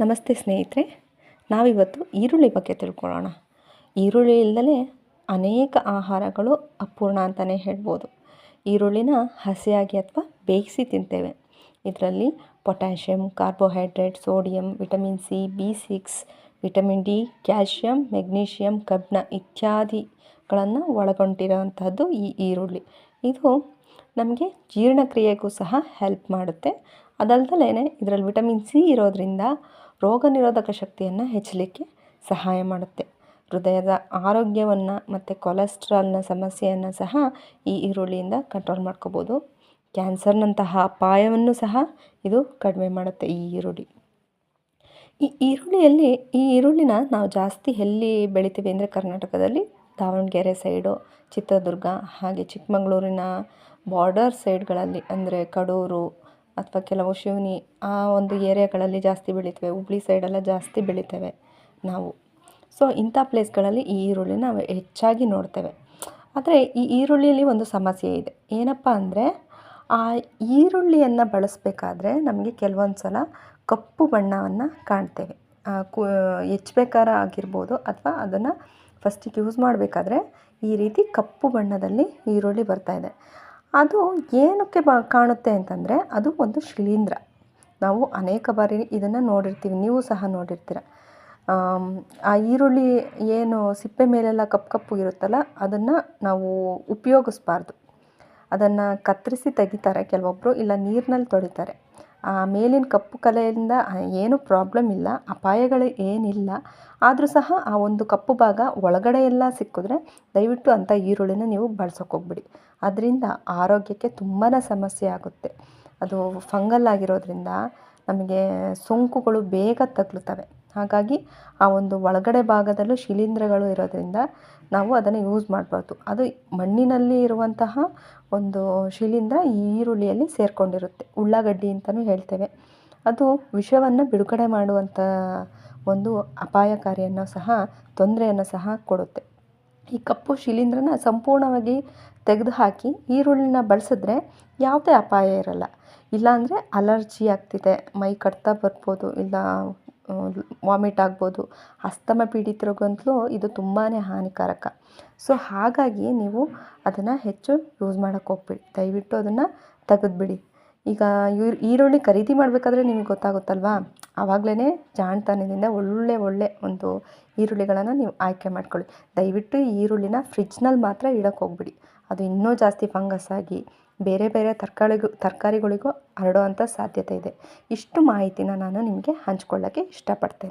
ನಮಸ್ತೆ ಸ್ನೇಹಿತರೆ, ನಾವಿವತ್ತು ಈರುಳ್ಳಿ ಬಗ್ಗೆ ತಿಳ್ಕೊಳ್ಳೋಣ. ಈರುಳ್ಳಿ ಇಲ್ಲದೇ ಅನೇಕ ಆಹಾರಗಳು ಅಪೂರ್ಣ ಅಂತಲೇ ಹೇಳ್ಬೋದು. ಈರುಳ್ಳಿನ ಹಸಿಯಾಗಿ ಅಥವಾ ಬೇಯಿಸಿ ತಿಂತೇವೆ. ಇದರಲ್ಲಿ potassium carbohydrate, sodium, vitamin C, B six, vitamin D, calcium, magnesium, ಕಬ್ಬಿಣ ಇತ್ಯಾದಿಗಳನ್ನು ಒಳಗೊಂಡಿರೋವಂಥದ್ದು ಈ ಈರುಳ್ಳಿ. ಇದು ನಮಗೆ ಜೀರ್ಣಕ್ರಿಯೆಗೂ ಸಹ ಹೆಲ್ಪ್ ಮಾಡುತ್ತೆ. ಅದಲ್ದಲೇ ಇದರಲ್ಲಿ ವಿಟಮಿನ್ ಸಿ ಇರೋದರಿಂದ ರೋಗ ನಿರೋಧಕ ಶಕ್ತಿಯನ್ನು ಹೆಚ್ಚಲಿಕ್ಕೆ ಸಹಾಯ ಮಾಡುತ್ತೆ. ಹೃದಯದ ಆರೋಗ್ಯವನ್ನು ಮತ್ತು ಕೊಲೆಸ್ಟ್ರಾಲ್ನ ಸಮಸ್ಯೆಯನ್ನು ಸಹ ಈ ಈರುಳ್ಳಿಯಿಂದ ಕಂಟ್ರೋಲ್ ಮಾಡ್ಕೋಬೋದು. ಕ್ಯಾನ್ಸರ್ನಂತಹ ಅಪಾಯವನ್ನು ಸಹ ಇದು ಕಡಿಮೆ ಮಾಡುತ್ತೆ ಈ ಈರುಳ್ಳಿ. ಈ ಈರುಳ್ಳಿಯಲ್ಲಿ, ಈ ಈರುಳ್ಳಿನ ನಾವು ಜಾಸ್ತಿ ಎಲ್ಲಿ ಬೆಳಿತೀವಿ ಅಂದರೆ ಕರ್ನಾಟಕದಲ್ಲಿ? ದಾವಣಗೆರೆ ಸೈಡು, ಚಿತ್ರದುರ್ಗ ಹಾಗೆ ಚಿಕ್ಕಮಗಳೂರಿನ ಬಾರ್ಡರ್ ಸೈಡ್ಗಳಲ್ಲಿ ಅಂದರೆ ಕಡೂರು ಅಥವಾ ಕೆಲವು ಶಿವನಿ ಆ ಒಂದು ಏರಿಯಾಗಳಲ್ಲಿ ಜಾಸ್ತಿ ಬೆಳಿತೇವೆ, ಹುಬ್ಳಿ ಸೈಡೆಲ್ಲ ಜಾಸ್ತಿ ಬೆಳಿತೇವೆ ನಾವು. ಸೊ ಇಂಥ ಪ್ಲೇಸ್ಗಳಲ್ಲಿ ಈ ಈರುಳ್ಳಿನ ನಾವು ಹೆಚ್ಚಾಗಿ ನೋಡ್ತೇವೆ. ಆದರೆ ಈ ಈರುಳ್ಳಿಯಲ್ಲಿ ಒಂದು ಸಮಸ್ಯೆ ಇದೆ. ಏನಪ್ಪ ಅಂದರೆ, ಆ ಈರುಳ್ಳಿಯನ್ನು ಬಳಸಬೇಕಾದ್ರೆ ನಮಗೆ ಕೆಲವೊಂದು ಸಲ ಕಪ್ಪು ಬಣ್ಣವನ್ನು ಕಾಣ್ತೇವೆ. ಕು ಹೆಚ್ಚಬೇಕಾರ ಆಗಿರ್ಬೋದು ಅಥವಾ ಅದನ್ನು ಫಸ್ಟಿಗೆ ಯೂಸ್ ಮಾಡಬೇಕಾದ್ರೆ ಈ ರೀತಿ ಕಪ್ಪು ಬಣ್ಣದಲ್ಲಿ ಈರುಳ್ಳಿ ಬರ್ತಾಯಿದೆ ಅದು ಏನಕ್ಕೆ ಬ ಕಾಣುತ್ತೆ ಅಂತಂದರೆ ಅದು ಒಂದು ಶಿಲೀಂಧ್ರ. ನಾವು ಅನೇಕ ಬಾರಿ ಇದನ್ನು ನೋಡಿರ್ತೀವಿ, ನೀವು ಸಹ ನೋಡಿರ್ತೀರ. ಆ ಈರುಳ್ಳಿ ಏನು ಸಿಪ್ಪೆ ಮೇಲೆಲ್ಲ ಕಪ್ಪು ಕಪ್ಪು ಇರುತ್ತಲ್ಲ, ಅದನ್ನು ನಾವು ಉಪಯೋಗಿಸ್ಬಾರ್ದು. ಅದನ್ನು ಕತ್ತರಿಸಿ ತೆಗಿತಾರೆ ಕೆಲವೊಬ್ಬರು ಇಲ್ಲ ನೀರಿನಲ್ಲಿ ತೊಳಿತಾರೆ. ಮೇಲಿನ ಕಪ್ಪು ಕಲೆಯಿಂದ ಏನು ಪ್ರಾಬ್ಲಮ್ ಇಲ್ಲ, ಅಪಾಯಗಳು ಏನಿಲ್ಲ. ಆದರೂ ಸಹ ಆ ಒಂದು ಕಪ್ಪು ಭಾಗ ಒಳಗಡೆ ಎಲ್ಲ ಸಿಕ್ಕಿದ್ರೆ ದಯವಿಟ್ಟು ಅಂಥ ಈರುಳ್ಳಿನ ನೀವು ಹೋಗ್ಬಿಡಿ. ಅದರಿಂದ ಆರೋಗ್ಯಕ್ಕೆ ತುಂಬಾ ಸಮಸ್ಯೆ ಆಗುತ್ತೆ. ಅದು ಫಂಗಲ್ ಆಗಿರೋದ್ರಿಂದ ನಮಗೆ ಸೋಂಕುಗಳು ಬೇಗ ತಗುಲ್ತವೆ ಹಾಗಾಗಿ ಆ ಒಂದು ಒಳಗಡೆ ಭಾಗದಲ್ಲೂ ಶಿಲೀಂಧ್ರಗಳು ಇರೋದರಿಂದ ನಾವು ಅದನ್ನು ಯೂಸ್ ಮಾಡಬಾರ್ದು. ಅದು ಮಣ್ಣಿನಲ್ಲಿ ಇರುವಂತಹ ಒಂದು ಶಿಲೀಂಧ್ರ ಈ ಈರುಳ್ಳಿಯಲ್ಲಿ ಸೇರಿಕೊಂಡಿರುತ್ತೆ. ಉಳ್ಳಾಗಡ್ಡಿ ಅಂತಲೂ ಹೇಳ್ತೇವೆ. ಅದು ವಿಷವನ್ನು ಬಿಡುಗಡೆ ಮಾಡುವಂಥ ಒಂದು ಅಪಾಯಕಾರಿಯನ್ನು ಸಹ, ತೊಂದರೆಯನ್ನು ಸಹ ಕೊಡುತ್ತೆ. ಈ ಕಪ್ಪು ಶಿಲೀಂಧ್ರನ ಸಂಪೂರ್ಣವಾಗಿ ತೆಗೆದುಹಾಕಿ ಈರುಳ್ಳಿನ ಬಳಸಿದ್ರೆ ಯಾವುದೇ ಅಪಾಯ ಇರಲ್ಲ. ಇಲ್ಲಾಂದರೆ ಅಲರ್ಜಿ ಆಗ್ತಿದೆ, ಮೈ ಕಟ್ತಾ ಬರ್ಬೋದು, ಇಲ್ಲ ವಾಮಿಟ್ ಆಗ್ಬೋದು. ಅಸ್ತಮ ಪೀಡಿತರಿಗಂತಲೂ ಇದು ತುಂಬಾ ಹಾನಿಕಾರಕ. ಸೊ ಹಾಗಾಗಿ ನೀವು ಅದನ್ನು ಹೆಚ್ಚು ಯೂಸ್ ಮಾಡೋಕ್ಕೆ ಹೋಗ್ಬೇಡಿ. ದಯವಿಟ್ಟು ಅದನ್ನು ತೆಗೆದ್ಬಿಡಿ. ಈಗ ಈರುಳ್ಳಿ ಖರೀದಿ ಮಾಡಬೇಕಾದ್ರೆ ನಿಮಗೆ ಗೊತ್ತಾಗುತ್ತಲ್ವಾ? ಆವಾಗಲೇ ಜಾಣತನದಿಂದ ಒಳ್ಳೆ ಒಳ್ಳೆ ಒಂದು ಈರುಳ್ಳಿಗಳನ್ನು ನೀವು ಆಯ್ಕೆ ಮಾಡ್ಕೊಳ್ಳಿ. ದಯವಿಟ್ಟು ಈರುಳ್ಳಿನ ಫ್ರಿಜ್ನಲ್ಲಿ ಮಾತ್ರ ಇಡೋಕ್ಕೆ ಹೋಗ್ಬಿಡಿ. ಅದು ಇನ್ನೂ ಜಾಸ್ತಿ ಫಂಗಸ್ ಆಗಿ ಬೇರೆ ಬೇರೆ ತರಕಾರಿಗೂ ತರಕಾರಿಗಳಿಗೂ ಹರಡುವಂಥ ಸಾಧ್ಯತೆ ಇದೆ. ಇಷ್ಟು ಮಾಹಿತಿನ ನಾನು ನಿಮಗೆ ಹಂಚ್ಕೊಳ್ಳೋಕ್ಕೆ ಇಷ್ಟಪಡ್ತೇನೆ.